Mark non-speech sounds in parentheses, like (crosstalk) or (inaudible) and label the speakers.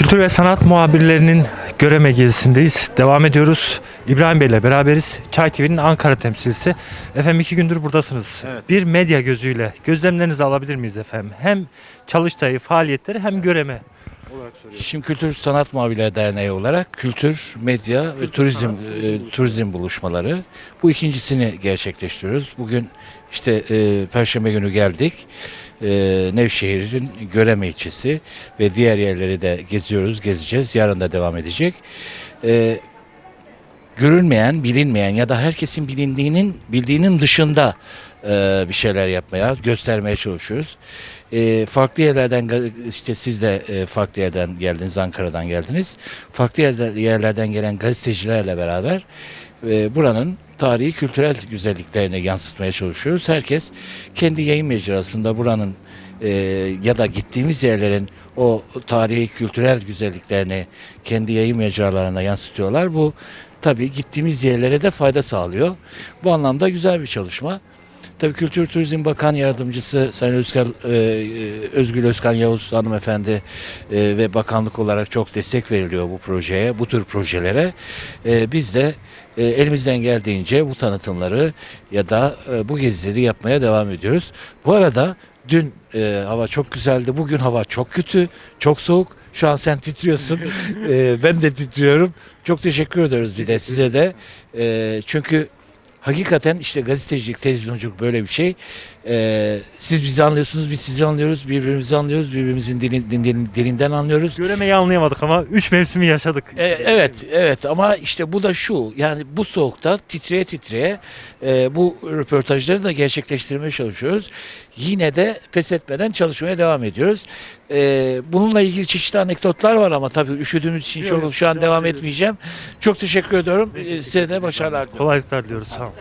Speaker 1: Kültür ve sanat muhabirlerinin Göreme gezisindeyiz. Devam ediyoruz. İbrahim Bey ile beraberiz. Çay TV'nin Ankara temsilcisi. Efendim iki gündür buradasınız.
Speaker 2: Evet.
Speaker 1: Bir medya gözüyle gözlemlerinizi alabilir miyiz efendim? Hem Çalıştay'ı, faaliyetleri hem Göreme.
Speaker 2: Şimdi Kültür Sanat Muhabirleri Derneği olarak kültür, medya ve turizm e, turizm buluşmaları. Bu ikincisini gerçekleştiriyoruz. Bugün işte e, Perşembe günü geldik. E, Nevşehir'in Göreme ilçesi ve diğer yerleri de geziyoruz, gezeceğiz. Yarın da devam edecek. E, görülmeyen, bilinmeyen ya da herkesin bilindiğinin bildiğinin dışında e, bir şeyler yapmaya, göstermeye çalışıyoruz. E, farklı yerlerden işte siz de e, farklı yerden geldiniz, Ankara'dan geldiniz. Farklı yerler- yerlerden gelen gazetecilerle beraber e, buranın tarihi kültürel güzelliklerini yansıtmaya çalışıyoruz. Herkes kendi yayın mecrasında buranın e, ya da gittiğimiz yerlerin o tarihi kültürel güzelliklerini kendi yayın mecralarına yansıtıyorlar. Bu tabii gittiğimiz yerlere de fayda sağlıyor. Bu anlamda güzel bir çalışma. Tabii Kültür Turizm Bakan Yardımcısı Sayın Özkan, e, e, Özgül Özkan Yavuz hanımefendi e, ve bakanlık olarak çok destek veriliyor bu projeye, bu tür projelere. E, biz de e, elimizden geldiğince bu tanıtımları ya da e, bu gezileri yapmaya devam ediyoruz. Bu arada dün e, hava çok güzeldi, bugün hava çok kötü, çok soğuk. Şu an sen titriyorsun, (laughs) E, ben de titriyorum. Çok teşekkür ediyoruz bir de size de. E, çünkü Hakikaten işte gazetecilik, televizyonculuk böyle bir şey. Ee, siz bizi anlıyorsunuz, biz sizi anlıyoruz, birbirimizi anlıyoruz, birbirimizin dilin, dilin- dilinden anlıyoruz.
Speaker 1: Göremeyi anlayamadık ama 3 mevsimi yaşadık.
Speaker 2: E, evet, evet ama işte bu da şu, yani bu soğukta titreye titreye e, bu röportajları da gerçekleştirmeye çalışıyoruz. Yine de pes etmeden çalışmaya devam ediyoruz. E, bununla ilgili çeşitli anekdotlar var ama tabii üşüdüğümüz için çok, şu an devam etmeyeceğim. Çok teşekkür ediyorum. E, size de başarılar diliyorum.
Speaker 1: Kolaylıklar diliyoruz. Sağ olun.